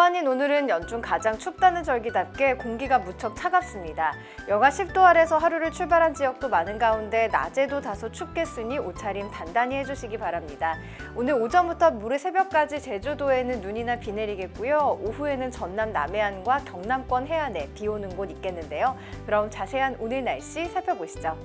아닌 오늘은 연중 가장 춥다는 절기답게 공기가 무척 차갑습니다. 영하 10도 아래서 하루를 출발한 지역도 많은 가운데 낮에도 다소 춥겠으니 옷차림 단단히 해주시기 바랍니다. 오늘 오전부터 모레 새벽까지 제주도에는 눈이나 비 내리겠고요. 오후에는 전남 남해안과 경남권 해안에 비 오는 곳 있겠는데요. 그럼 자세한 오늘 날씨 살펴보시죠.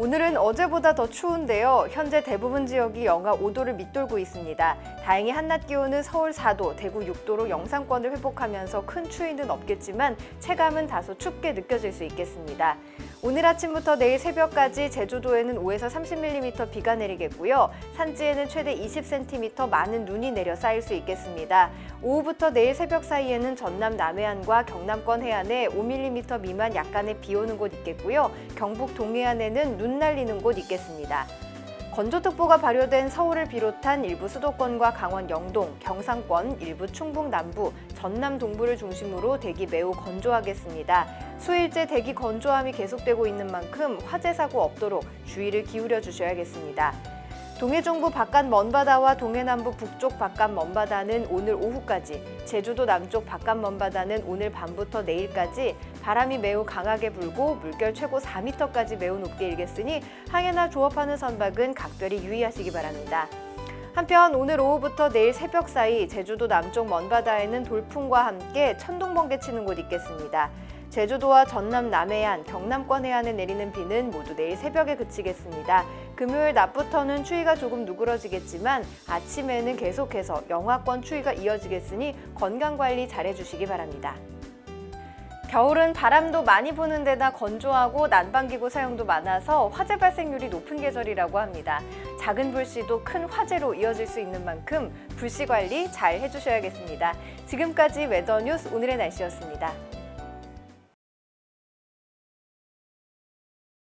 오늘은 어제보다 더 추운데요. 현재 대부분 지역이 영하 5도를 밑돌고 있습니다. 다행히 한낮 기온은 서울 4도, 대구 6도로 영상권을 회복하면서 큰 추위는 없겠지만 체감은 다소 춥게 느껴질 수 있겠습니다. 오늘 아침부터 내일 새벽까지 제주도에는 5에서 30mm 비가 내리겠고요. 산지에는 최대 20cm 많은 눈이 내려 쌓일 수 있겠습니다. 오후부터 내일 새벽 사이에는 전남 남해안과 경남권 해안에 5mm 미만 약간의 비 오는 곳 있겠고요. 경북 동해안에는 눈 날리는 곳 있겠습니다. 건조특보가 발효된 서울을 비롯한 일부 수도권과 강원 영동, 경상권, 일부 충북 남부, 전남 동부를 중심으로 대기 매우 건조하겠습니다. 수일째 대기 건조함이 계속되고 있는 만큼 화재 사고 없도록 주의를 기울여 주셔야겠습니다. 동해 중부 바깥 먼바다와 동해 남부 북쪽 바깥 먼바다는 오늘 오후까지, 제주도 남쪽 바깥 먼바다는 오늘 밤부터 내일까지 바람이 매우 강하게 불고 물결 최고 4m까지 매우 높게 일겠으니 항해나 조업하는 선박은 각별히 유의하시기 바랍니다. 한편 오늘 오후부터 내일 새벽 사이 제주도 남쪽 먼바다에는 돌풍과 함께 천둥 번개 치는 곳 있겠습니다. 제주도와 전남 남해안, 경남권 해안에 내리는 비는 모두 내일 새벽에 그치겠습니다. 금요일 낮부터는 추위가 조금 누그러지겠지만 아침에는 계속해서 영하권 추위가 이어지겠으니 건강 관리 잘 해주시기 바랍니다. 겨울은 바람도 많이 부는 데다 건조하고 난방기구 사용도 많아서 화재 발생률이 높은 계절이라고 합니다. 작은 불씨도 큰 화재로 이어질 수 있는 만큼 불씨 관리 잘 해주셔야겠습니다. 지금까지 웨더뉴스 오늘의 날씨였습니다.